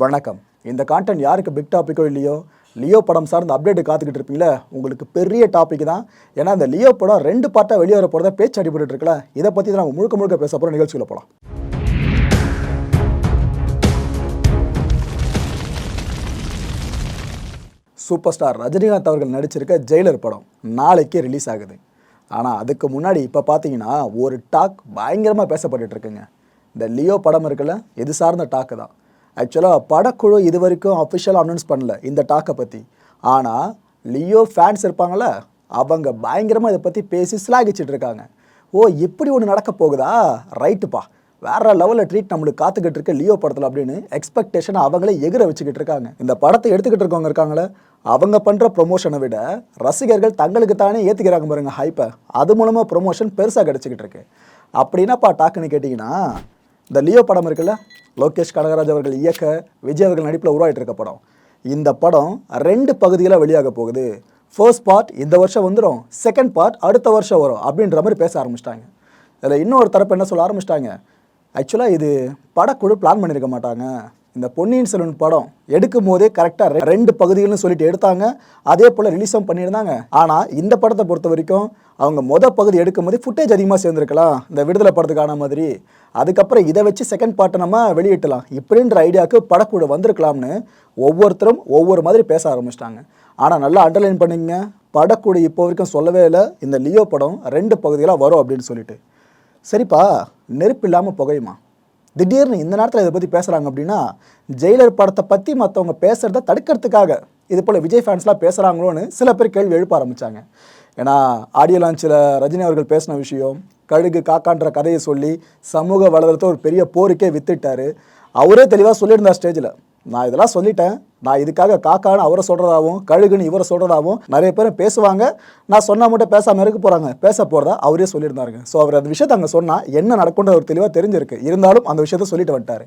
வணக்கம். இந்த கான்டென்ட் யாருக்கு பிக் டாப்பிக்கோ இல்லையோ லியோ படம் சார்ந்த அப்டேட் காத்துக்கிட்டு இருப்பீங்களே உங்களுக்கு பெரிய டாபிக் தான். ஏன்னா இந்த லியோ படம் ரெண்டு பார்ட்டாக வெளியே வர போகிறத பேச்சு அடிபட்டு இருக்கல இதை பற்றி தான் நம்ம முழுக்க முழுக்க பேச போகிற நிகழ்ச்சியில் போகலாம் சூப்பர் ஸ்டார் ரஜினிகாந்த் அவர்கள் நடிச்சிருக்க ஜெயிலர் படம் நாளைக்கே ரிலீஸ் ஆகுது. ஆனால் அதுக்கு முன்னாடி இப்போ பார்த்தீங்கன்னா ஒரு டாக் பயங்கரமாக பேசப்பட்டுட்ருக்குங்க இந்த லியோ படம் இருக்குல்ல இது சார்ந்த டாக்கு தான். ஆக்சுவலாக படக்குழு இது வரைக்கும் அஃபிஷியலாக அனௌன்ஸ் பண்ணல இந்த டாக்கை பற்றி ஆனால் லியோ ஃபேன்ஸ் இருப்பாங்கள அவங்க பயங்கரமாக இதை பற்றி பேசி ஸ்லாகிச்சிட்டு இருக்காங்க. ஓ இப்படி ஒன்று நடக்க போகுதா? ரைட்டுப்பா வேற லெவலில் ட்ரீட் நம்மளுக்கு காத்துக்கிட்டு இருக்கு லியோ படத்தில் அப்படின்னு எக்ஸ்பெக்டேஷனை அவங்களே எகிர வச்சுக்கிட்டு இருக்காங்க. இந்த படத்தை எடுத்துக்கிட்டு இருக்கவங்க இருக்காங்களே அவங்க பண்ணுற ப்ரொமோஷனை விட ரசிகர்கள் தங்களுக்கு தானே ஏற்றுக்கிறாங்க பாருங்க ஹைப்பை அது மூலமாக ப்ரொமோஷன் பெருசாக கிடச்சிக்கிட்டு இருக்கு. அப்படின்னாப்பா டாக்குன்னு கேட்டிங்கன்னா இந்த லியோ படம் இருக்குல்ல? லோகேஷ் கனகராஜ் அவர்கள் இயக்க விஜய் அவர்கள் நடிப்பில் உருவாகிட்டு இருக்க படம். இந்த படம் ரெண்டு பகுதியில் வெளியாக போகுது. ஃபர்ஸ்ட் பார்ட் இந்த வருஷம் வந்துடும் செகண்ட் பார்ட் அடுத்த வருஷம் வரும் அப்படின்ற மாதிரி பேச ஆரம்பிச்சிட்டாங்க. இதில் இன்னொரு தரப்பு என்ன சொல்ல ஆரம்பிச்சிட்டாங்க? ஆக்சுவலாக இது படக்குழு பிளான் பண்ணியிருக்க மாட்டாங்க. இந்த பொன்னியின் செல்வன் படம் எடுக்கும் போதே கரெக்டாக ரெண்டு பகுதிகள்னு சொல்லிட்டு எடுத்தாங்க. அதே போல் ரிலீஸும் பண்ணியிருந்தாங்க. ஆனால் இந்த படத்தை பொறுத்த வரைக்கும் அவங்க மொதல் பகுதி எடுக்கும் போதே ஃபுட்டேஜ் அதிகமாக சேர்ந்துருக்கலாம். இந்த விடுதலை படத்துக்கான மாதிரி. அதுக்கப்புறம் இதை வச்சு செகண்ட் பார்ட்டை நம்ம வெளியிட்டலாம். இப்படின்ற ஐடியாவுக்கு படக்குழு வந்திருக்கலாம்னு ஒவ்வொருத்தரும் ஒவ்வொரு மாதிரி பேச ஆரம்பிச்சிட்டாங்க. ஆனால் நல்லா அண்டர்லைன் பண்ணிங்க படக்குழு இப்போ வரைக்கும் சொல்லவே இல்லை. இந்த லியோ படம் ரெண்டு பகுதிகளாக வரும் அப்படின்னு சொல்லிட்டு. சரிப்பா நெருப்பு இல்லாமல் புகையுமா? திடீர்னு இந்த நேரத்தில் இதை பற்றி பேசுகிறாங்க அப்படின்னா ஜெயிலர் படத்தை பற்றி மற்றவங்க பேசுகிறத தடுக்கிறதுக்காக. இது போல் விஜய் ஃபேன்ஸ்லாம் பேசுகிறாங்களோன்னு சில பேர் கேள்வி எழுப்ப ஆரம்பித்தாங்க ஏன்னா ஆடியோ லான்ச்சில் ரஜினி அவர்கள் பேசின விஷயம் கழுகு காக்கான்ற கதையை சொல்லி சமூக வலைதளத்தை ஒரு பெரிய போருக்கே வித்துட்டார். அவரே தெளிவாக சொல்லியிருந்தார் ஸ்டேஜில் நான் இதெல்லாம் சொல்லிட்டேன். நான் இதுக்காக காக்கான்னு அவரை சொல்கிறதாவும் கழுகுன்னு இவரை சொல்கிறதாவும் நிறைய பேர் பேசுவாங்க. நான் சொன்னால் மட்டும் பேசாமல் இருக்க போகிறாங்க பேச போகிறதா அவரே சொல்லியிருந்தாருங்க. ஸோ அவர் அந்த விஷயத்தை அங்கே சொன்னால் என்ன நடக்கும்ன்ற ஒரு தெளிவாக தெரிஞ்சிருக்கு. இருந்தாலும் அந்த விஷயத்த சொல்லிட்டு வந்துட்டார்.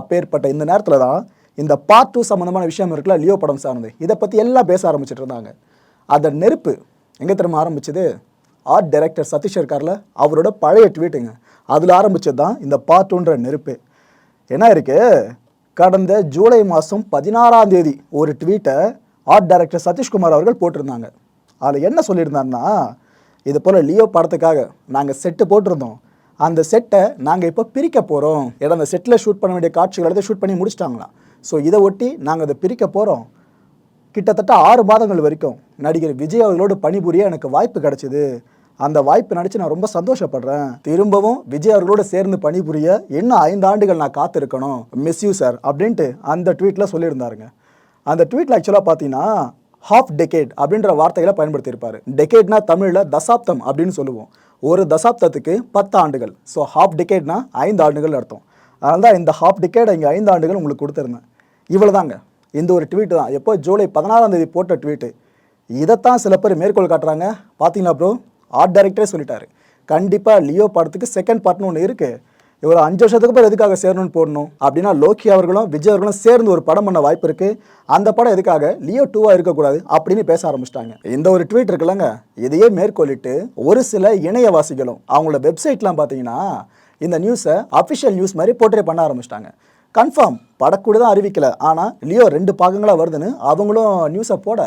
அப்பேற்பட்ட இந்த நேரத்தில் தான் இந்த பார்ட் டூ சம்மந்தமான விஷயம் இருக்குல்ல லியோ படம் சார்ந்து. இதை பற்றி எல்லாம் பேச ஆரம்பிச்சிட்டு இருந்தாங்க. அந்த நெருப்பு எங்கே திரும்ப ஆரம்பிச்சது? ஆர்ட் டைரக்டர் சதீஷ் இருக்கார்ல அவரோட பழைய ட்வீட்டுங்க அதில் ஆரம்பித்தது தான் இந்த பார்ட் டூன்ற நெருப்பு. என்ன இருக்குது கடந்த ஜூலை மாதம் பதினாறாம் தேதி ஒரு ட்வீட்டை ஆர்ட் டைரக்டர் சதீஷ்குமார் அவர்கள் போட்டிருந்தாங்க. அதில் என்ன சொல்லியிருந்தாருன்னா இது போல் லியோ படத்துக்காக நாங்கள் செட்டு போட்டிருந்தோம். அந்த செட்டை நாங்கள் இப்போ பிரிக்க போகிறோம் ஏன்னா அந்த செட்டில் ஷூட் பண்ண வேண்டிய காட்சிகளை எடுத்து ஷூட் பண்ணி முடிச்சிட்டாங்களாம். ஸோ இதை ஒட்டி நாங்கள் அதை பிரிக்க போகிறோம் கிட்டத்தட்ட ஆறு மாதங்கள் வரைக்கும் நடிகர் விஜய் அவர்களோடு பணிபுரிய எனக்கு வாய்ப்பு கிடச்சிது. அந்த வாய்ப்பு நினச்சி நான் ரொம்ப சந்தோஷப்படுறேன். திரும்பவும் விஜய் அவர்களோட சேர்ந்து பணிபுரிய இன்னும் ஐந்து ஆண்டுகள் நான் காத்திருக்கணும். மிஸ் யூ சார் அப்படின்ட்டு அந்த ட்வீட்டில் சொல்லியிருந்தாருங்க. அந்த ட்வீட்டில் ஆக்சுவலாக பார்த்தீங்கன்னா ஹாஃப் டெக்கேட் அப்படின்ற வார்த்தைகளை பயன்படுத்தியிருப்பார். டெக்கேட்னா தமிழில் தசாப்தம் அப்படின்னு சொல்லுவோம். ஒரு தசாப்தத்துக்கு பத்து ஆண்டுகள். ஸோ ஹாஃப் டெக்கேட்னா ஐந்து ஆண்டுகள் அர்த்தம். அதனால தான் இந்த ஹாஃப் டிக்கேட் இங்கே ஐந்து ஆண்டுகள் உங்களுக்கு கொடுத்துருந்தேன். இவ்வளோதாங்க இந்த ஒரு ட்வீட் தான். எப்போ? ஜூலை பதினாறாம் தேதி போட்ட ட்வீட்டு இதைத்தான் சில பேர் மேற்கோள் காட்டுறாங்க. பார்த்தீங்களா ப்ரோ ஆர்ட் டைரக்டரே சொல்லிட்டாரு. கண்டிப்பாக லியோ படத்துக்கு செகண்ட் பார்ட்னு ஒன்று இருக்குது இவர் அஞ்சு வருஷத்துக்கு அப்புறம் எதுக்காக சேரணும்னு போடணும்? அப்படின்னா லோக்கி அவர்களும் விஜய் அவர்களும் சேர்ந்து ஒரு படம் பண்ண வாய்ப்பு இருக்குது அந்த படம் எதுக்காக? லியோ டூவாக இருக்கக்கூடாது அப்படின்னு பேச ஆரம்பிச்சிட்டாங்க. இந்த ஒரு ட்வீட் இருக்குல்லங்க. இதையே மேற்கொள்ளிட்டு ஒரு சில இணையவாசிகளும் அவங்களோட வெப்சைட்லாம் பார்த்தீங்கன்னா இந்த நியூஸை அஃபிஷியல் நியூஸ் மாதிரி போர்ட்ரே பண்ண ஆரம்பிச்சிட்டாங்க. கன்ஃபார்ம் படக்கூட தான் அறிவிக்கலை. ஆனால் லியோ ரெண்டு பாகங்களாக வருதுன்னு அவங்களும் நியூஸை போட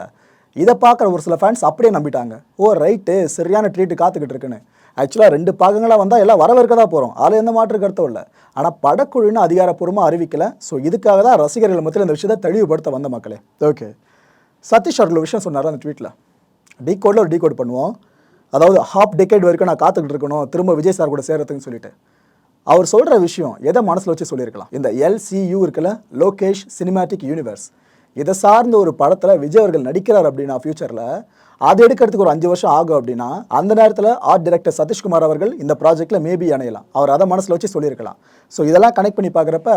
இதை பார்க்குற ஒரு சில ஃபேன்ஸ் அப்படியே நம்பிட்டாங்க. ஓ ரைட்டு சரியான ட்ரீட்டு காத்துக்கிட்டு இருக்குன்னு. ஆக்சுவலாக ரெண்டு பாகங்களாக வந்தால் எல்லாம் வரவேற்க தான் போகிறோம் அதில் எந்த மாற்று கருத்தும் இல்லை. ஆனால் படக்குழுன்னு அதிகாரப்பூர்வமாக அறிவிக்கலை. ஸோ இதுக்காக தான் ரசிகர்கள் மத்தியில் இந்த விஷயத்தை தெளிவுபடுத்த வந்த மக்களே. ஓகே சதீஷ் அவர்கள் விஷயம் சொன்னார் அந்த ட்வீட்டில் டீ கோடில் ஒரு டீ கோட் பண்ணுவோம். அதாவது ஹாஃப் டெக்கேட் வரைக்கும் நான் காத்துக்கிட்டு இருக்கணும். திரும்ப விஜய் சார் கூட சேர்றதுன்னு சொல்லிட்டு. அவர் சொல்கிற விஷயம் எதை மனசில் வச்சு சொல்லியிருக்கலாம்? இந்த எல்சியூ இருக்குல்ல லோகேஷ் சினிமேட்டிக் யூனிவர்ஸ் இதை சார்ந்த ஒரு படத்தில் விஜய் அவர்கள் நடிக்கிறார் அப்படின்னா ஃபியூச்சரில் அது எடுக்கிறதுக்கு ஒரு அஞ்சு வருஷம் ஆகும் அப்படின்னா அந்த நேரத்தில் ஆர்ட் டைரக்டர் சதீஷ்குமார் அவர்கள் இந்த ப்ராஜெக்ட்டில் மேபி அணையலாம். அவர் அதை மனசில் வச்சு சொல்லியிருக்கலாம். ஸோ இதெல்லாம் கனெக்ட் பண்ணி பார்க்குறப்ப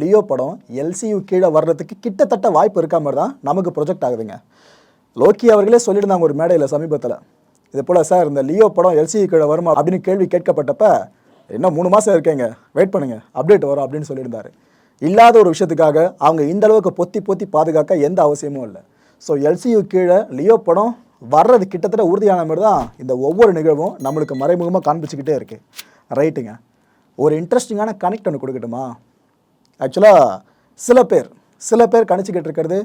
லியோ படம் எல்சியு கீழே வர்றதுக்கு கிட்டத்தட்ட வாய்ப்பு இருக்க மாதிரி தான் நமக்கு ப்ரொஜெக்ட் ஆகுதுங்க. லோக்கி அவர்களே சொல்லியிருந்தாங்க ஒரு மேடையில் சமீபத்தில். இது போல் சார் இந்த லியோ படம் எல்சியூ கீழே வருமா? அப்படின்னு கேள்வி கேட்கப்பட்டப்ப இன்னும் மூணு மாதம் இருக்கேங்க. வெயிட் பண்ணுங்கள் அப்டேட் வரும் அப்படின்னு சொல்லியிருந்தாரு. இல்லாத ஒரு விஷயத்துக்காக அவங்க இந்த அளவுக்கு பொத்தி பொத்தி பாதுகாக்க எந்த அவசியமும் இல்லை. ஸோ எல்சியு கீழே லியோ படம் வர்றது கிட்டத்தட்ட உறுதியான மாதிரி தான் இந்த ஒவ்வொரு நிகழ்வும் நம்மளுக்கு மறைமுகமாக காண்பிச்சுக்கிட்டே இருக்கு. ரைட்டுங்க ஒரு இன்ட்ரெஸ்டிங்கான கனெக்ட் ஒன்று கொடுக்கட்டுமா? ஆக்சுவலாக சில பேர் சில பேர் கணிச்சுக்கிட்டு இருக்கிறது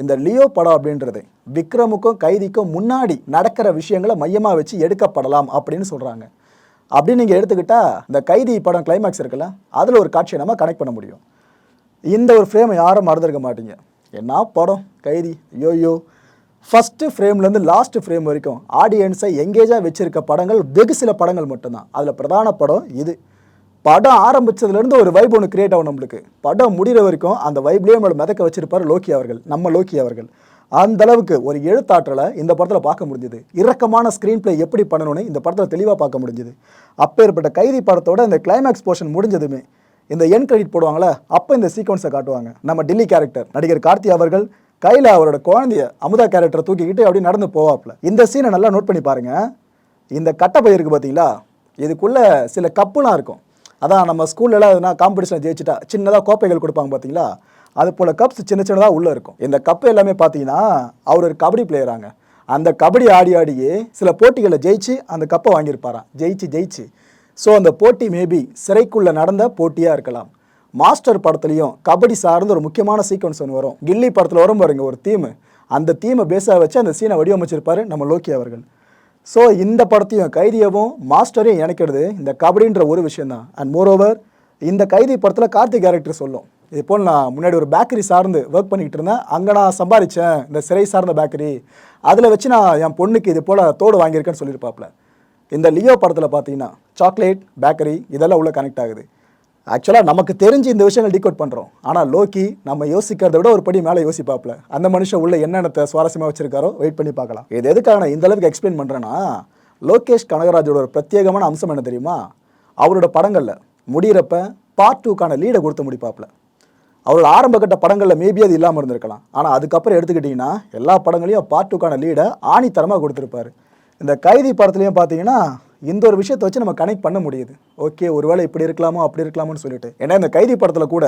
இந்த லியோ படம் அப்படின்றது. விக்ரமுக்கும் கைதிக்கும் முன்னாடி நடக்கிற விஷயங்களை மையமாக வச்சு எடுக்கப்படலாம் அப்படின்னு சொல்கிறாங்க அப்படின்னு நீங்கள் எடுத்துக்கிட்டால் இந்த கைதி படம் கிளைமேக்ஸ் இருக்குல்ல அதில் ஒரு காட்சியை நம்ம கனெக்ட் பண்ண முடியும். இந்த ஒரு ஃப்ரேமை யாரும் மறந்துருக்க மாட்டீங்க. என்ன படம்? கைதி? யோயோ ஃபஸ்ட்டு ஃப்ரேம்லேருந்து லாஸ்ட் ஃப்ரேம் வரைக்கும் ஆடியன்ஸை எங்கேஜாக வச்சிருக்க படங்கள் வெகு சில படங்கள் மட்டும்தான். அதில் பிரதான படம் இது. படம் ஆரம்பிச்சதுலேருந்து ஒரு வைப் ஒன்று கிரியேட் ஆகும் நம்மளுக்கு. படம் முடிகிற வரைக்கும் அந்த வைப்லேயே நம்மளை மிதக்க வச்சிருப்பார் லோக்கி அவர்கள் நம்ம லோக்கி அவர்கள். அந்த அளவுக்கு ஒரு எழுத்தாற்றலை இந்த படத்தில் பார்க்க முடிஞ்சுது. இறக்கமான ஸ்க்ரீன் ப்ளே எப்படி பண்ணணும்னு இந்த படத்தில் தெளிவாக பார்க்க முடிஞ்சுது. அப்பேற்பட்ட கைதி படத்தோட இந்த கிளைமேக்ஸ் போர்ஷன் முடிஞ்சதுமே இந்த என் கிரெடிட் போடுவாங்களே அப்போ இந்த சீக்வன்ஸை காட்டுவாங்க. நம்ம டில்லி கேரக்டர் நடிகர் கார்த்தி அவர்கள் கையில் அவரோட குழந்தைய அமுதா கேரக்டரை தூக்கிக்கிட்டு அப்படி நடந்து போவாப்ல இந்த சீனை நல்லா நோட் பண்ணி பாருங்க. இந்த கட்டப்பை இருக்குது பார்த்தீங்களா இதுக்குள்ளே சில கப்புலாம் இருக்கும். அதான் நம்ம ஸ்கூல்லலாம் எதுனா காம்படிஷனில் ஜெயிச்சிட்டா சின்னதாக கோப்பைகள் கொடுப்பாங்க பார்த்தீங்களா அது போல் கப்ஸ் சின்ன சின்னதாக உள்ளே இருக்கும். இந்த கப்பு எல்லாமே பார்த்தீங்கன்னா அவர் ஒரு கபடி பிளேயராங்க அந்த கபடி ஆடி ஆடியே சில போட்டிகளை ஜெயிச்சு அந்த கப்பை வாங்கியிருப்பாராம். ஜெயிச்சு ஜெயிச்சு. ஸோ அந்த போட்டி மேபி சிறைக்குள்ளே நடந்த போட்டியாக இருக்கலாம். மாஸ்டர் படத்துலையும் கபடி சார்ந்த ஒரு முக்கியமான சீக்வன்ஸ் ஒன்று வரும். கில்லி படத்தில் வரும் பாருங்க ஒரு தீம் அந்த தீமை பேஸாக வச்சு அந்த சீனை வடிவமைச்சிருப்பாரு நம்ம லோக்கி அவர்கள். ஸோ இந்த படத்தையும் கைதியவும் மாஸ்டரையும் இணைக்கிறது இந்த கபடின்ற ஒரு விஷயந்தான் அண்ட் மோரோவர் இந்த கைதி படத்தில் கார்த்திக் கேரக்டர் சொல்லும். இது போல் நான் முன்னாடி ஒரு பேக்கரி சார்ந்து ஒர்க் பண்ணிக்கிட்டு இருந்தேன். அங்கே நான் சம்பாரித்தேன் இந்த சிறை சார்ந்த பேக்கரி அதில் வச்சு நான் என் பொண்ணுக்கு இது போல் தோடு வாங்கியிருக்கேன்னு சொல்லியிருப்பாப்ல இந்த லியோ படத்தில் பார்த்தீங்கன்னா சாக்லேட் பேக்கரி இதெல்லாம் உள்ளே கனெக்ட் ஆகுது. ஆக்சுவலாக நமக்கு தெரிஞ்சு இந்த விஷயங்கள் டிகோட் பண்ணுறோம் ஆனால் லோக்கி நம்ம யோசிக்கிறத விட ஒரு படி மேலே யோசிப்பாப்ல. அந்த மனுஷன் உள்ள என்னென்னத்தை சுவாரஸ்யமாக வச்சிருக்காரோ வெயிட் பண்ணி பார்க்கலாம். இது எதுக்காக நான் இந்த அளவுக்கு எக்ஸ்பிளைன் பண்ணுறேன்னா லோகேஷ் கனகராஜோட ஒரு பிரத்யேகமான அம்சம் என்ன தெரியுமா? அவரோட படங்களில் முடியிறப்ப பார்ட் டூக்கான லீடை கொடுத்து முடிப்பாப்ல. அவரோட ஆரம்பகட்ட படங்களில் மேபி அது இல்லாமல் இருந்திருக்கலாம். ஆனால் அதுக்கப்புறம் எடுத்துக்கிட்டிங்கன்னா எல்லா படங்களையும் பார்ட் டூக்கான லீடை ஆணித்தரமாக கொடுத்துருப்பாரு. இந்த கைதி படத்துலையும் பார்த்தீங்கன்னா இந்த ஒரு விஷயத்தை வச்சு நம்ம கனெக்ட் பண்ண முடியுது. ஓகே ஒருவேளை இப்படி இருக்கலாமோ அப்படி இருக்கலாமோன்னு சொல்லிட்டு. ஏன்னா இந்த கைதி படத்தில் கூட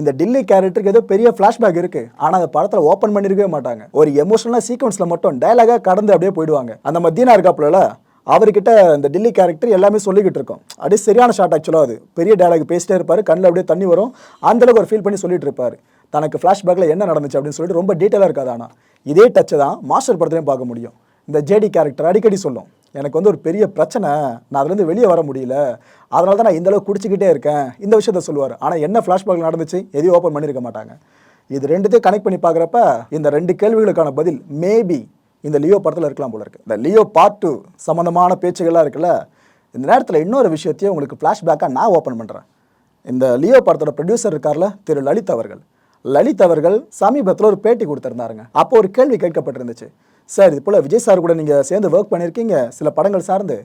இந்த டில்லி கேரக்டருக்கு ஏதோ பெரிய ஃப்ளாஷ்பேக் இருக்குது ஆனால் அந்த படத்தில் ஓப்பன் பண்ணியிருக்கவே மாட்டாங்க. ஒரு எமோஷனலாக சீக்வன்ஸில் மட்டும் டைலாகாக கடந்து அப்படியே போயிடுவாங்க. அந்த மத்தியனா இருக்காப்புல அவர்கிட்ட இந்த டில்லி கேரக்டர் எல்லாமே சொல்லிக்கிட்டு இருக்கோம். அப்படியே சரியான ஷாட் ஆக்சுவலாக அது. பெரிய டைலாக் பேசிட்டே இருப்பார் கண்ணில் அப்படியே தண்ணி வரும். அந்தளவுக்கு ஒரு ஃபீல் பண்ணி சொல்லிட்டு இருப்பார். தனக்கு ஃப்ளாஷ்பேக்கில் என்ன நடந்துச்சு அப்படின்னு சொல்லிட்டு ரொம்ப டீட்டெயிலாக இருக்காது ஆனால் இதே டச்சை தான் மாஸ்டர் படத்துலையும் பார்க்க முடியும். இந்த ஜேடி கேரக்டர் அடிக்கடி சொல்லும் எனக்கு வந்து ஒரு பெரிய பிரச்சனை நான் அதுலேருந்து வெளியே வர முடியல. அதனால தான் நான் இந்த அளவுக்கு குடிச்சிக்கிட்டே இருக்கேன். இந்த விஷயத்த சொல்லுவார். ஆனால் என்ன ஃப்ளாஷ்பேக் நடந்துச்சு? எதையும் ஓப்பன் பண்ணியிருக்க மாட்டாங்க. இது ரெண்டுத்தையும் கனெக்ட் பண்ணி பார்க்குறப்ப இந்த ரெண்டு கேள்விகளுக்கான பதில் மேபி இந்த லியோ படத்தில் இருக்கலாம் போல இருக்கு. இந்த லியோ பார்ட் டூ சம்மந்தமான பேச்சுகள்லாம் இருக்குல்ல இந்த நேரத்தில் இன்னொரு விஷயத்தையும் உங்களுக்கு ஃப்ளாஷ்பேக்காக நான் ஓப்பன் பண்ணுறேன் இந்த லியோ படத்தோட ப்ரொடியூசர் இருக்கார்ல திரு லலித் அவர்கள். லலித் அவர்கள் சமீபத்தில் ஒரு பேட்டி கொடுத்துருந்தாருங்க. அப்போ ஒரு கேள்வி கேட்கப்பட்டிருந்துச்சு. சார் இது போல் விஜய் சார் கூட நீங்கள் சேர்ந்து ஒர்க் பண்ணியிருக்கீங்க சில படங்கள் சார்ந்து.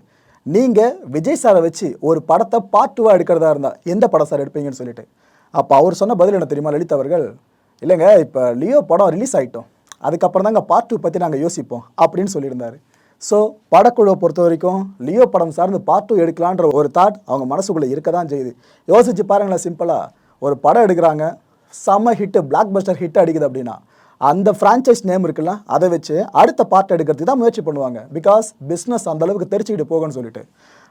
நீங்கள் விஜய் சாரை வச்சு ஒரு படத்தை பார்ட் டூவாக எடுக்கிறதா இருந்தால் எந்த படம் சார் எடுப்பீங்கன்னு சொல்லிட்டு? அப்போ அவர் சொன்ன பதில் என்ன தெரியுமா லலித் அவர்கள்? இல்லைங்க இப்போ லியோ படம் ரிலீஸ் ஆகிட்டோம் அதுக்கப்புறம் தாங்க பார்ட் டூ பற்றி நாங்கள் யோசிப்போம் அப்படின்னு சொல்லியிருந்தார். ஸோ படக்குழுவை பொறுத்த வரைக்கும் லியோ படம் சார்ந்து பார்ட் டூ எடுக்கலான்ற ஒரு தாட் அவங்க மனசுக்குள்ளே இருக்க தான் செய்யுது. யோசிச்சு பாருங்களேன் சிம்பிளாக ஒரு படம் எடுக்கிறாங்க செம்ம ஹிட்டு பிளாக் பஸ்டர் ஹிட் அடிக்குது அப்படின்னா அந்த ஃப்ரான்ச்சைஸ் நேம் இருக்குல்ல அதை வச்சு அடுத்த பார்ட் எடுக்கிறதுக்கு தான் முயற்சி பண்ணுவாங்க. பிகாஸ் பிஸ்னஸ் அந்த அளவுக்கு தெரிச்சுக்கிட்டு போகணும்னு சொல்லிட்டு.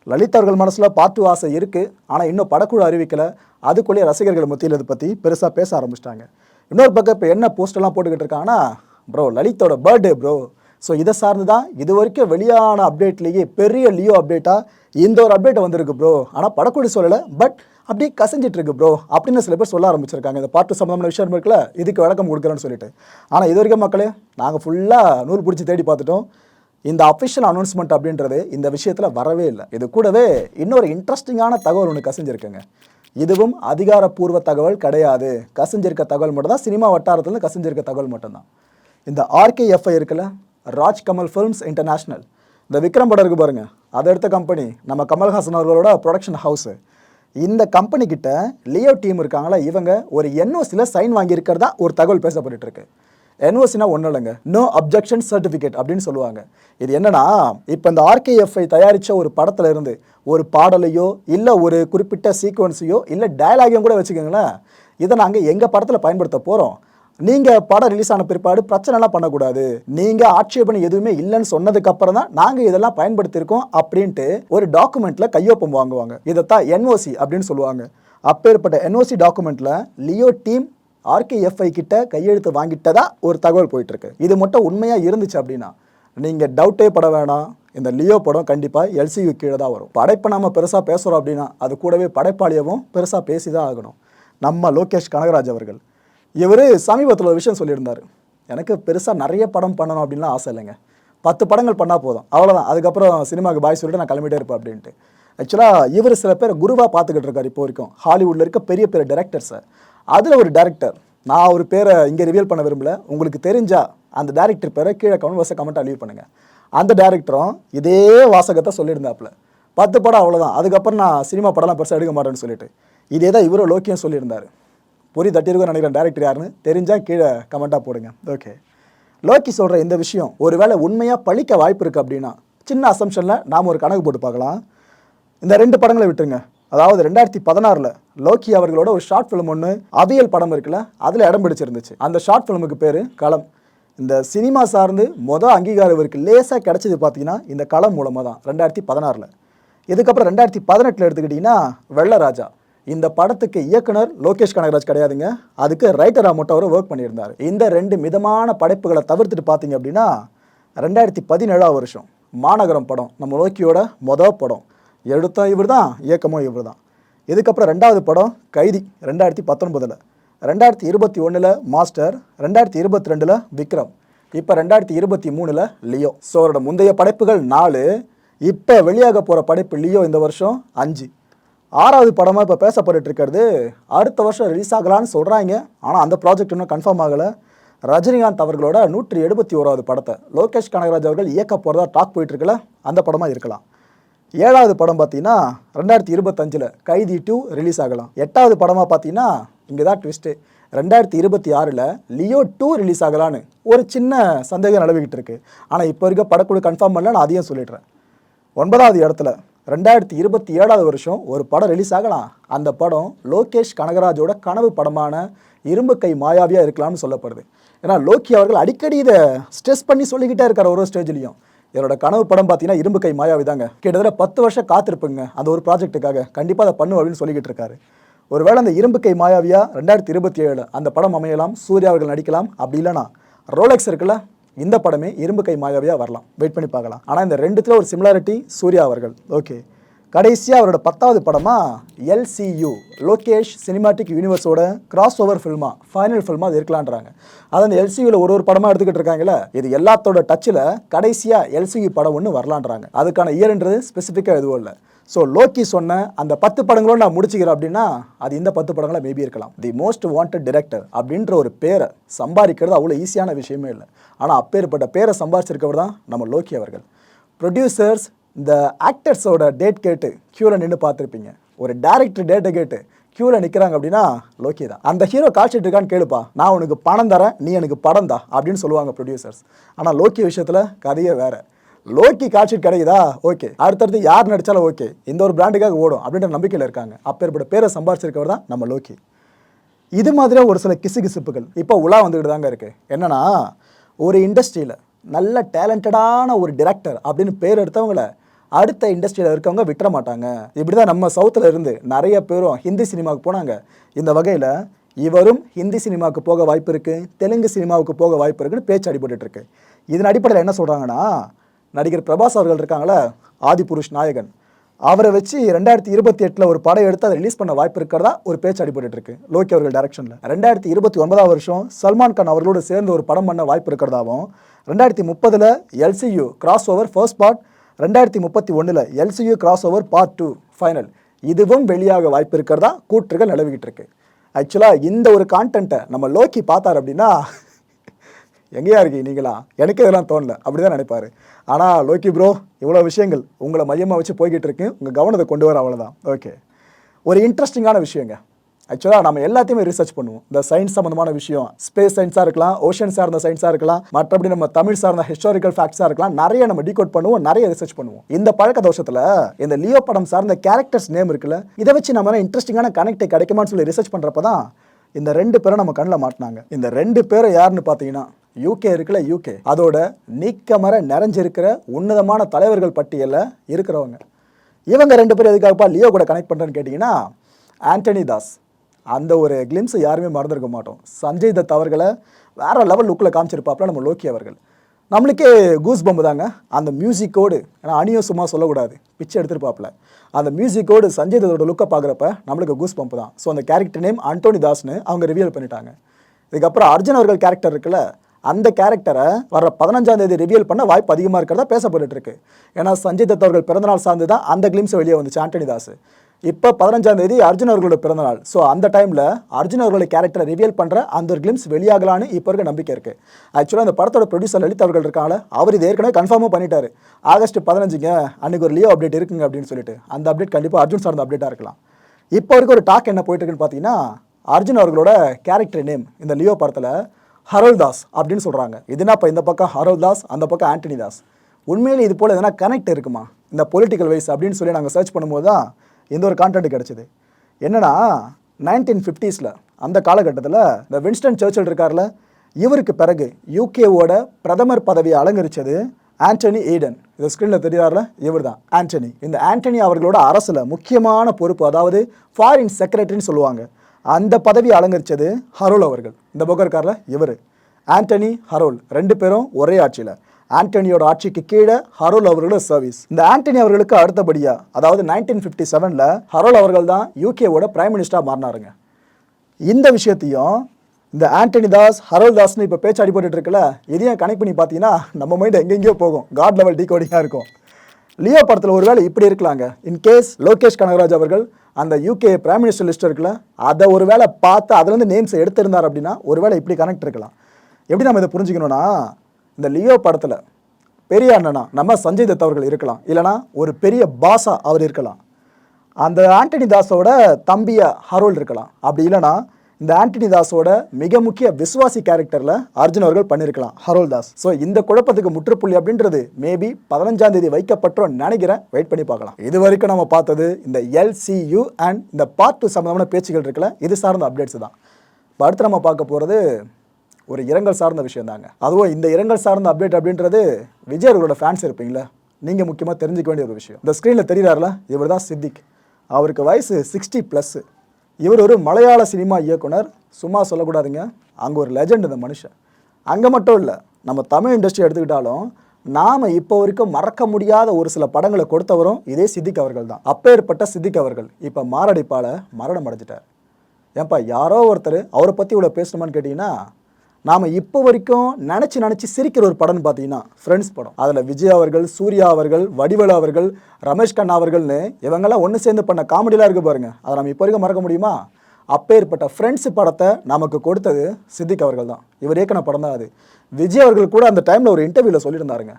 லலித் அவர்கள் மனசில் பார்ட் ஆசை இருக்குது ஆனால் இன்னும் படக்குழு அறிவிக்கலை. அதுக்குள்ளேயே ரசிகர்கள் மத்தியில் இதை பற்றி பெருசாக பேச ஆரம்பிச்சிட்டாங்க. இன்னொரு பக்கம் இப்போ என்ன போஸ்டெல்லாம் போட்டுக்கிட்டு இருக்காங்கன்னா ப்ரோ லலித்தோட பர்த்டே ப்ரோ ஸோ இதை சார்ந்து தான் இது வரைக்கும் வெளியான அப்டேட்லேயே பெரிய லியோ அப்டேட்டாக இந்த ஒரு அப்டேட் வந்திருக்கு ப்ரோ ஆனால் படக்கூடி சொல்லலை பட் அப்படியே கசஞ்சிட்டு இருக்கு ப்ரோ அப்படின்னு சில பேர் சொல்ல ஆரம்பிச்சிருக்காங்க. இந்த பாட்டு சம்மந்தமான விஷயம் இருக்குல்ல இதுக்கு விளக்கம் கொடுக்குறேன்னு சொல்லிட்டு. ஆனால் இது வரைக்கும் மக்களே நாங்கள் ஃபுல்லாக நூல் பிடிச்சி தேடி பார்த்துட்டோம். இந்த அஃபிஷியல் அனௌன்ஸ்மெண்ட் அப்படின்றது இந்த விஷயத்தில் வரவே இல்லை. இது கூடவே இன்னொரு இன்ட்ரெஸ்டிங்கான தகவல் ஒன்று கசிஞ்சிருக்குங்க. இதுவும் அதிகாரப்பூர்வ தகவல் கிடையாது. கசிஞ்சிருக்க தகவல் மட்டும்தான் சினிமா வட்டாரத்தில் கசிஞ்சிருக்க தகவல் மட்டும்தான். இந்த ஆர்கேஎஃப்ஐ இருக்குல்ல ராஜ் கமல் இன்டர்நேஷ்னல் இந்த விக்ரம் படம் இருக்குது பாருங்கள் அதை எடுத்த கம்பெனி நம்ம கமல்ஹாசன் அவர்களோட ப்ரொடக்ஷன் ஹவுஸு இந்த கம்பெனி கிட்ட லியோ டீம் இருக்காங்களா இவங்க ஒரு என்ஓசியில் சைன் வாங்கியிருக்கிறதா ஒரு தகவல் பேசப்பட்டு இருக்கு. என்ஓசினா ஒன்றும் இல்லைங்க. நோ அப்ஜெக்ஷன் சர்டிஃபிகேட் அப்படின்னு சொல்லுவாங்க. இது என்னன்னா இப்போ இந்த ஆர்கேஎஃப்ஐ தயாரித்த ஒரு படத்துல இருந்து ஒரு பாடலையோ இல்லை ஒரு குறிப்பிட்ட சீக்வன்ஸையோ இல்லை டயலாகையும் கூட வச்சுக்கோங்களேன். இதை நாங்கள் எங்கள் படத்தில் பயன்படுத்த போகிறோம் நீங்கள் படம் ரிலீஸ் ஆன பிற்பாடு பிரச்சனைலாம் பண்ணக்கூடாது. நீங்கள் ஆட்சேபனை எதுவுமே இல்லைன்னு சொன்னதுக்கு அப்புறம் தான் நாங்கள் இதெல்லாம் பயன்படுத்தியிருக்கோம் அப்படின்ட்டு ஒரு டாக்குமெண்ட்டில் கையொப்பம் வாங்குவாங்க. இதைத்தான் என்ஓசி அப்படின்னு சொல்லுவாங்க. அப்பேற்பட்ட என்ஓசி டாக்குமெண்ட்டில் லியோ டீம் ஆர்கேஎஃப்ஐ கிட்ட கையெழுத்து வாங்கிட்டதா ஒரு தகவல் போயிட்டு இருக்கு இது மட்டும் உண்மையா இருந்துச்சு அப்படின்னா நீங்க டவுட்டே பட வேணாம். இந்த லியோ படம் கண்டிப்பாக எல்சியு கீழே தான் வரும். படைப்பை நம்ம பெருசாக பேசுகிறோம் அப்படின்னா அது கூடவே படைப்பாளியவும் பெருசாக பேசி தான் ஆகணும். நம்ம லோகேஷ் கனகராஜ் அவர்கள் இவர் சமீபத்தில் ஒரு விஷயம் சொல்லியிருந்தார். எனக்கு பெருசாக நிறைய படம் பண்ணணும் அப்படின்லாம் ஆசை இல்லைங்க. பத்து படங்கள் பண்ணால் போதும். அவ்வளோதான் அதுக்கப்புறம் சினிமாவுக்கு பாய் சொல்லிட்டு நான் கிளம்பிட்டே இருப்பேன் அப்படின்ட்டு. ஆக்சுவலாக இவர் சில பேர் குருவாக பார்த்துக்கிட்டு இருக்கார் இப்போ வரைக்கும். ஹாலிவுட்டில் இருக்க பெரிய பெரிய டேரக்டர்ஸை அதில் ஒரு டேரக்டர் நான் ஒரு பேரை இங்கே ரிவீல் பண்ண விரும்பல. உங்களுக்கு தெரிஞ்சா அந்த டேரக்டர் பேரை கீழே கமெண்ட் வாச கமெண்ட்டாக அழிவு பண்ணுங்கள் அந்த டேரக்டரும் இதே வாசகத்தை சொல்லியிருந்தாப்புல. பத்து படம் அவ்வளோதான் அதுக்கப்புறம் நான் சினிமா படம்லாம் பெருசாக எடுக்க மாட்டேன்னு சொல்லிட்டு. இதே தான் இவரும் லோக்கியம் சொல்லியிருந்தார். பொறி தட்டியிருக்கோம் நினைக்கிறேன். டேரக்டர் யாருன்னு? தெரிஞ்சால் கீழே கமெண்ட்டாக போடுங்க. ஓகே லோக்கி சொல்கிற இந்த விஷயம் ஒருவேளை உண்மையாக பழிக்க வாய்ப்பு இருக்குது அப்படின்னா சின்ன அசம்ஷனில் நாம் ஒரு கணக்கு போட்டு பார்க்கலாம். இந்த ரெண்டு படங்களை விட்டுருங்க. அதாவது ரெண்டாயிரத்தி பதினாறில் லோக்கி அவர்களோட ஒரு ஷார்ட் ஃபிலிம் ஒன்று அவியல் படம் இருக்குல்ல அதில் இடம் பிடிச்சிருந்துச்சு. அந்த ஷார்ட் ஃபிலிமுக்கு பேர் களம். இந்த சினிமா சார்ந்து மொதல் அங்கீகாரம் இவருக்கு லேசாக கிடச்சது பார்த்தீங்கன்னா இந்த களம் மூலமாக தான் ரெண்டாயிரத்தி பதினாறில். இதுக்கப்புறம் ரெண்டாயிரத்தி பதினெட்டில் எடுத்துக்கிட்டிங்கன்னா வெள்ளராஜா. இந்த படத்துக்கு இயக்குனர் லோகேஷ் கனகராஜ் கிடையாதுங்க. அதுக்கு ரைட்டராக மட்டும் அவர் ஒர்க் பண்ணியிருந்தார். இந்த ரெண்டு மிதமான படைப்புகளை தவிர்த்துட்டு பார்த்தீங்க அப்படின்னா ரெண்டாயிரத்தி பதினேழாவது வருஷம். மாநகரம் படம். நம்ம லோக்கியோட மொதல் படம். எடுத்தோம் இவர் தான் இயக்கமும் இவர் தான் இதுக்கப்புறம் ரெண்டாவது படம் கைதி ரெண்டாயிரத்தி பத்தொன்பதில். ரெண்டாயிரத்தி இருபத்தி ஒன்றில் மாஸ்டர் ரெண்டாயிரத்தி இருபத்தி ரெண்டில் விக்ரம். இப்போ ரெண்டாயிரத்தி இருபத்தி மூணில் லியோ. ஸோ அவரோட முந்தைய படைப்புகள் நாலு. இப்போ வெளியாக போகிற படைப்பு லியோ இந்த வருஷம் அஞ்சு. ஆறாவது படமாக இப்போ பேசப்பட்டு இருக்கிறது அடுத்த வருஷம் ரிலீஸ் ஆகலான்னு சொல்கிறாங்க ஆனால் அந்த ப்ராஜெக்ட் இன்னும் கன்ஃபார்ம் ஆகலை. ரஜினிகாந்த் அவர்களோட நூற்றி எழுபத்தி ஓராவது படத்தை. லோகேஷ் கனகராஜ் அவர்கள் இயக்க போகிறதா டாக் போயிட்டுருக்கல அந்த படமாக இருக்கலாம். ஏழாவது படம் பார்த்தீங்கன்னா ரெண்டாயிரத்தி இருபத்தஞ்சில் கைதி டூ ரிலீஸ் ஆகலாம். எட்டாவது படமாக பார்த்தீங்கன்னா இங்கே தான் ட்விஸ்ட்டு ரெண்டாயிரத்தி இருபத்தி ஆறில் லியோ டூ ரிலீஸ் ஆகலான்னு ஒரு சின்ன சந்தேகம் நிலவிக்கிட்டு இருக்குது ஆனால் இப்போ இருக்க படக்குழு கன்ஃபார்ம் பண்ணல நான் அதையும் சொல்லிடுறேன். ஒன்பதாவது இடத்துல ரெண்டாயிரத்தி இருபத்தி ஏழாவது வருஷம் ஒரு படம் ரிலீஸ் ஆகலாம். அந்த படம் லோகேஷ் கனகராஜோட கனவு படமான இரும்பு கை மாயாவியாக இருக்கலாம்னு சொல்லப்படுது. ஏன்னா லோக்கி அவர்கள் அடிக்கடி இதை ஸ்ட்ரெஸ் பண்ணி சொல்லிக்கிட்டே இருக்கார் ஒரு ஸ்டேஜ்லையும் என்னோட கனவு படம் பார்த்தீங்கன்னா இரும்பு கை மாயாவி தாங்க. கிட்டத்தட்ட பத்து வருஷம் காத்திருப்புங்க அந்த ஒரு ப்ராஜெக்ட்டுக்காக கண்டிப்பாக அதை பண்ணுவோம் அப்படின்னு சொல்லிக்கிட்டு இருக்காரு. ஒருவேளை அந்த இரும்பு கை மாயாவியா ரெண்டாயிரத்தி இருபத்தி ஏழு அந்த படம் அமையலாம் சூர்யா அவர்கள் நடிக்கலாம் அப்படி இல்லைனா ரோலெக்ஸ் இருக்குல்ல இந்த படமே இரும்பு கை மாயாவியா வரலாம். வெயிட் பண்ணி பார்க்கலாம். ஆனால் இந்த ரெண்டுத்தில் ஒரு சிமிலாரிட்டி சூர்யா அவர்கள். ஓகே கடைசியாக அவரோட பத்தாவது படமாக எல்சியு லோகேஷ் சினிமாட்டிக் யூனிவர்ஸோட கிராஸ் ஓவர் ஃபில்மா ஃபைனல் ஃபில்மா அது இருக்கலான்றாங்க அது அந்த எல்சியூவில் ஒரு ஒரு படமாக எடுத்துக்கிட்டு இருக்காங்களே இது எல்லாத்தோட டச்சில் கடைசியாக எல்சியு படம் ஒன்று வரலான்றாங்க அதுக்கான இயர்ன்றது ஸ்பெசிஃபிக்காக எதுவும் இல்லை. ஸோ லோக்கி சொன்ன அந்த பத்து படங்களும் நான் முடிச்சுக்கிறேன் அப்படின்னா அது இந்த பத்து படங்களாக மேபி இருக்கலாம். தி மோஸ்ட் வாண்டட் டிரெக்டர் அப்படின்ற ஒரு பேரை சம்பாதிக்கிறது அவ்வளோ ஈஸியான விஷயமே இல்லை. ஆனால் அப்பேற்பட்ட பேரை சம்பாதிச்சிருக்கவர் தான் நம்ம லோக்கி அவர்கள். ப்ரொடியூசர்ஸ் இந்த ஆக்டர்ஸோட டேட் கேட்டு க்யூவில் நின்று பார்த்துருப்பீங்க. ஒரு டேரக்டர் டேட்டை கேட்டு க்யூவில் நிற்கிறாங்க அப்படின்னா லோக்கி தான். அந்த ஹீரோ காய்ச்சிட்டு இருக்கான்னு கேளுப்பா. நான் உனக்கு பணம் தரேன் நீ எனக்கு படம் தா அப்படின்னு சொல்லுவாங்க ப்ரொடியூசர்ஸ் ஆனால் லோக்கி விஷயத்தில் கதையே வேற. லோக்கி காட்சி கிடைக்குதா? ஓகே. அடுத்தடுத்து யார் நடித்தாலும் ஓகே. இந்த ஒரு பிராண்டுக்காக ஓடும் அப்படின்ற நம்பிக்கையில் இருக்காங்க. அப்பேற்பட்ட பேரை சம்பாரிச்சிருக்கவர் தான் நம்ம லோக்கி. இது மாதிரி ஒரு சில கிசுகிசுப்புகள் இப்போ உலா வந்துக்கிட்டு தாங்க இருக்குது என்னன்னா ஒரு இண்டஸ்ட்ரியில் நல்ல டேலண்டடான ஒரு டிரெக்டர் அப்படின்னு பேர் எடுத்தவங்கள அடுத்த இண்டஸ்ட்ரியில் இருக்கவங்க விட்டுற மாட்டாங்க. இப்படி தான் நம்ம சவுத்தில் இருந்து நிறைய பேரும் ஹிந்தி சினிமாவுக்கு போனாங்க. இந்த வகையில் இவரும் ஹிந்தி சினிமாவுக்கு போக வாய்ப்பு இருக்குது தெலுங்கு சினிமாவுக்கு போக வாய்ப்பு இருக்குன்னு பேச்சு அடிபட்டுருக்கு இதன் அடிப்படையில் என்ன சொல்கிறாங்கன்னா நடிகர் பிரபாஸ் அவர்கள் இருக்காங்களே ஆதிபுருஷ் நாயகன். அவரை வச்சு ரெண்டாயிரத்தி இருபத்தி எட்டில் ஒரு படம் எடுத்து அதை ரிலீஸ் பண்ண வாய்ப்பு இருக்கிறதா ஒரு பேச்சு அடிபட்டு இருக்கு. லோக்கி அவர்கள் டைரக்ஷனில் ரெண்டாயிரத்தி இருபத்தி ஒன்பதாம் வருஷம் சல்மான் கான் அவர்களோடு சேர்ந்து ஒரு படம் பண்ண வாய்ப்பு இருக்கிறதாவும் ரெண்டாயிரத்தி முப்பதில் LCU cross over first part ரெண்டாயிரத்தி முப்பத்தி ஒன்றில் LCU cross over part two final இதுவும் வெளியாக வாய்ப்பு இருக்கிறதா? கூற்றுகள் நிலவிக்கிட்டு இருக்கு. ஆக்சுவலாக இந்த ஒரு கான்டென்ட்டை நம்ம லோக்கி பார்த்தார் அப்படின்னா எங்கேயா இருக்கீங்க நீங்களா? எனக்கு இதெல்லாம் தோணல. அப்படி தான் நினைப்பார். ஆனால் லோக்கி ப்ரோ இவ்வளோ விஷயங்கள் உங்களை மையமாக வச்சு போய்கிட்டு இருக்கு. உங்கள் கவனத்தை கொண்டு வர அவ்வளோதான் ஓகே ஒரு இன்ட்ரெஸ்டிங்கான விஷயங்க. ஆக்சுவலாக நம்ம எல்லாத்தையுமே ரிசர்ச் பண்ணுவோம். இந்த சயின்ஸ் சம்மந்தமான விஷயம் ஸ்பேஸ் சயின்ஸாக இருக்கலாம் ஓஷன் சார்ந்த சயின்ஸாக இருக்கலாம் மற்றபடி நம்ம தமிழ் சார்ந்த ஹிஸ்டாரிக்கல் ஃபேக்ட்ஸாக இருக்கலாம் நிறைய நம்ம டிகோட் பண்ணுவோம் நிறைய ரிசர்ச் பண்ணுவோம். இந்த பழக்க தோஷத்தில் இந்த லியோ படம் சார்ந்த கேரக்டர்ஸ் நேம் இருக்குல்ல இதை வச்சு நம்ம இன்ட்ரெஸ்டிங்கான கனெக்ட் கிடைக்குமான்னு சொல்லி ரிசர்ச் பண்ணுறப்ப தான் இந்த ரெண்டு பேரை நம்ம கண்ணில் மாட்டினாங்க. இந்த ரெண்டு பேரும் யாருன்னு பார்த்தீங்கன்னா யூகே இருக்குல்ல யூகே அதோட நீக்கமர நிறைஞ்சிருக்கிற உன்னதமான தலைவர்கள் பட்டியலில் இருக்கிறவங்க. இவங்க ரெண்டு பேரும் எதுக்காகப்பா லியோ கூட கனெக்ட் பண்ணுறேன்னு கேட்டிங்கன்னா ஆண்டனி தாஸ் அந்த ஒரு கிளிம்ஸை யாருமே மறந்துருக்க மாட்டோம். சஞ்சய் தத் அவர்களை வேற லெவல் லுக்கில் காமிச்சிருப்பாப்புல நம்ம லோக்கி அவர்கள். நம்மளுக்கே கூஸ் பம்பு தாங்க. அந்த மியூசிக்கோடு ஏன்னா அணியும் சும்மா சொல்லக்கூடாது. பிச்சை எடுத்துருப்பாப்புல. அந்த மியூசிக்கோடு சஞ்சய் தத்தோட லுக்கை பார்க்குறப்ப நம்மளுக்கு கூஸ் பம்பு தான். ஸோ அந்த கேரக்டர் நேம் அண்டோனி தாஸ்னு அவங்க ரிவியல் பண்ணிட்டாங்க. இதுக்கப்புறம் அர்ஜுன் அவர்கள் கேரக்டர் இருக்குல்ல அந்த கேரக்டரை வர பதினஞ்சாம் தேதி ரிவியல் பண்ண வாய்ப்பு அதிகமாக இருக்கிறதா பேசப்பட்டு இருக்கு. ஏன்னா சஞ்சய் தத் அவர்கள் பிறந்தநாள் சார்ந்து தான் அந்த கிளிம்ஸ் வெளியே வந்துச்சு ஆண்டனி தாஸ் இப்போ பதினஞ்சாம் தேதி அர்ஜுன் அவர்களோட பிறந்தநாள். ஸோ அந்த டைமில் அர்ஜுன் அவர்களோட கேரக்டரை ரிவியல் பண்ணுற அந்த ஒரு கிளிம்ஸ் வெளியாகலான்னு இப்போ இருக்க நம்பிக்கை இருக்குது ஆக்சுவலாக அந்த படத்தோட ப்ரொடியூசர் லலித் அவர்கள் இருக்காங்கள அவர் இது ஏற்கனவே கன்ஃபார்மும் பண்ணிட்டாரு. ஆகஸ்ட் பதினஞ்சுங்க அன்றைக்கு ஒரு லியோ அப்டேட் இருக்குங்க அப்படின்னு சொல்லிட்டு. அந்த அப்டேட் கண்டிப்பாக அர்ஜுன் சார்ந்த அப்டேட்டாக இருக்கலாம். இப்போ வரைக்கும் ஒரு டாக் என்ன போயிட்டு இருக்குன்னு பார்த்தீங்கன்னா அர்ஜுன் அவர்களோட கேரக்டர் நேம் இந்த லியோ படத்தில் ஹரோல் தாஸ் அப்படின்னு சொல்கிறாங்க இதுனா இப்போ இந்த பக்கம் ஹரோல் தாஸ் அந்த பக்கம் ஆண்டனி தாஸ். உண்மையில் இது போல் எதனா கனெக்ட் இருக்குமா? இந்த பொலிட்டிக்கல் வைஸ் அப்படின்னு சொல்லி நாங்கள் சர்ச் பண்ணும்போது தான் எந்த ஒரு கான்டென்ட் கிடச்சிது. என்னன்னா நைன்டீன் ஃபிஃப்டிஸில் அந்த காலகட்டத்தில் இந்த வின்ஸ்டன் சர்ச்சில் இருக்கார்ல இவருக்கு பிறகு யூகேவோட பிரதமர் பதவியை அலங்கரித்தது ஆண்டனி ஈடன் இது ஸ்க்ரீனில் தெரியாருல இவர் தான் ஆண்டனி. இந்த ஆண்டனி அவர்களோட அரசில் முக்கியமான பொறுப்பு அதாவது ஃபாரின் செக்ரட்டரின்னு சொல்லுவாங்க. அந்த பதவி அலங்கரித்தது ஹரோல் அவர்கள். இந்த பக்கம் இருக்கார்ல இவர். ஆண்டனி ஹரோல் ரெண்டு பேரும் ஒரே ஆட்சியில். ஆண்டனியோட ஆட்சிக்கு கீழே ஹரோல் அவர்களோட சர்வீஸ் இந்த ஆண்டனி அவர்களுக்கு அடுத்தபடியா அதாவது நைன்டீன் ஃபிஃப்டி செவனில் ஹரோல் அவர்கள் தான் யூகேவோட பிரைம் மினிஸ்டராக மாறினாருங்க. இந்த விஷயத்தையும் இந்த ஆண்டனி தாஸ் ஹரோல் தாஸ்னு இப்போ பேச்சு அடிபட்டு இருக்குல்ல இதையும் கனெக்ட் பண்ணி பார்த்தீங்கன்னா நம்ம மைண்ட் எங்கெங்கேயோ போகும். காட் லெவல் டீகோடிங்காக இருக்கும். லியோ படத்தில் ஒருவேளை இப்படி இருக்கலாங்க. இன்கேஸ் லோகேஷ் கனகராஜ் அவர்கள் அந்த யூகே பிரைம் மினிஸ்டர் லிஸ்ட் இருக்குல்ல அதை ஒரு வேளை பார்த்து அதுலேருந்து நேம்ஸ் எடுத்திருந்தார் அப்படின்னா ஒருவேளை இப்படி கனெக்ட் இருக்கலாம். எப்படி நம்ம இதை புரிஞ்சுக்கணும்னா இந்த லியோ படத்தில் பெரிய அண்ணனா நம்ம சஞ்சய் தத் அவர்கள் இருக்கலாம். இல்லைனா ஒரு பெரிய பாஸா அவர் இருக்கலாம். அந்த ஆண்டனி தாஸோட தம்பிய ஹரோல் இருக்கலாம். அப்படி இல்லைனா இந்த ஆண்டனி தாஸோட மிக முக்கிய விசுவாசி கேரக்டரில் அர்ஜுன் அவர்கள் பண்ணியிருக்கலாம் ஹரோல் தாஸ். ஸோ இந்த குழப்பத்துக்கு முற்றுப்புள்ளி அப்படின்றது மேபி பதினஞ்சாம் தேதி வைக்கப்பட்டோம் நினைக்கிறேன். வெயிட் பண்ணி பார்க்கலாம். இது வரைக்கும் நம்ம பார்த்தது இந்த எல்சியு அண்ட் இந்த பார்ட் டூ சம்மந்தமான பேச்சுகள் இருக்குல்ல இது சார்ந்த அப்டேட்ஸ் தான். இப்போ அடுத்து நம்ம பார்க்க போகிறது ஒரு இரங்கல் சார்ந்த விஷயம் தாங்க. அதுவும் இந்த இரங்கல் சார்ந்த அப்டேட் அப்படின்றது விஜய் அவர்களோட ஃபேன்ஸ் இருப்பீங்களா நீங்கள் முக்கியமாக தெரிஞ்சுக்க வேண்டிய ஒரு விஷயம். இந்த ஸ்க்ரீனில் தெரிகிறாருல இவர் தான் சித்திக். அவருக்கு வயசு சிக்ஸ்டி ப்ளஸ்ஸு இவர் ஒரு மலையாள சினிமா இயக்குனர். சும்மா சொல்லக்கூடாதுங்க. அங்கே ஒரு லெஜெண்ட் இந்த மனுஷன். அங்கே மட்டும் இல்லை நம்ம தமிழ் இண்டஸ்ட்ரி எடுத்துக்கிட்டாலும் நாம் இப்போ வரைக்கும் மறக்க முடியாத ஒரு சில படங்களை கொடுத்தவரும் இதே சித்திக் அவர்கள் தான். அப்பேற்பட்ட சித்திக் அவர்கள். இப்போ மாரடைப்பால் மரணம் அடைஞ்சிட்டார். ஏன்பா யாரோ ஒருத்தர் அவரை பற்றி இவ்வளோ பேசணுமான்னு கேட்டிங்கன்னா நாம் இப்போ வரைக்கும் நினச்சி நினச்சி சிரிக்கிற ஒரு படம்னு பார்த்தீங்கன்னா ஃப்ரெண்ட்ஸ் படம். அதில் விஜய் அவர்கள் சூர்யா அவர்கள் வடிவேலு அவர்கள் ரமேஷ் கண்ணா அவர்கள்னு இவங்கெல்லாம் ஒன்று சேர்ந்து பண்ண காமெடிலாம் இருக்குது பாருங்கள் அதை நம்ம இப்போ வரைக்கும் மறக்க முடியுமா? அப்பேற்பட்ட ஃப்ரெண்ட்ஸ் படத்தை நமக்கு கொடுத்தது சித்திக் அவர்கள் தான். இவர் இயக்கின படம் தான் அது. விஜய் அவர்கள் கூட அந்த டைமில் ஒரு இன்டர்வியூவில் சொல்லியிருந்தாருங்க.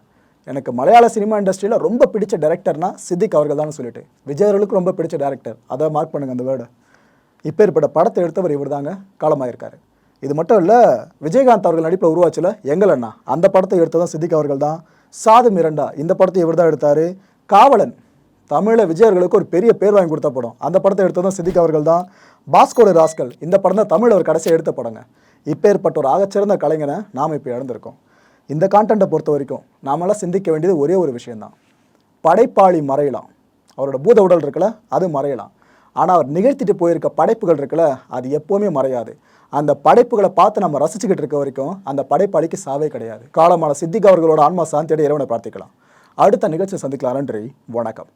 எனக்கு மலையாள சினிமா இண்டஸ்ட்ரியில் ரொம்ப பிடிச்ச டேரக்டர்னா சித்திக் அவர்கள் தான் சொல்லிட்டு. விஜய் அவர்களுக்கு ரொம்ப பிடிச்ச டேரக்டர் அதை மார்க் பண்ணுங்க அந்த வேர்டை இப்பேற்பட்ட படத்தை எடுத்தவர் இவர் தாங்க காலமாயிருக்காரு. இது மட்டும் இல்லை விஜயகாந்த் அவர்கள் நடிப்பில் உருவாச்சுல எங்கள் அண்ணா. அந்த படத்தை எடுத்ததும் சித்திக் அவர்கள் தான். சாது மிரண்டா இந்த படத்தை இவர் தான் எடுத்தார். காவலன் தமிழில் விஜயர்களுக்கு ஒரு பெரிய பேர் வாங்கி கொடுத்த படம். அந்த படத்தை எடுத்ததும் சித்திக் அவர்கள் தான். பாஸ்கோட ராஸ்கல் இந்த படம் தான் தமிழ் அவர் கடைசியாக எடுத்த படங்க. இப்பேற்பட்ட ஒரு ஆகச்சிறந்த கலைஞனை நாம் இப்போ இழந்திருக்கோம். இந்த கான்டென்ட்டை பொறுத்த வரைக்கும் நாமெல்லாம் சிந்திக்க வேண்டியது ஒரே ஒரு விஷயந்தான் படைப்பாளி மறையலாம். அவரோட பூத உடல் இருக்குல்ல அது மறையலாம். ஆனால் அவர் நிகழ்த்திட்டு போயிருக்க படைப்புகள் இருக்குல்ல அது எப்போவுமே மறையாது. அந்த படைப்புகளை பார்த்து நம்ம ரசிச்சுக்கிட்டு இருக்க வரைக்கும் அந்த படைப்பாளிக்கு சாவே கிடையாது. காலமான சித்திக் அவர்களோட ஆன்மா சாந்தியோட இறைவனை பார்த்துக்கலாம் அடுத்த நிகழ்ச்சியை சந்திக்கலாம். நன்றி. வணக்கம்.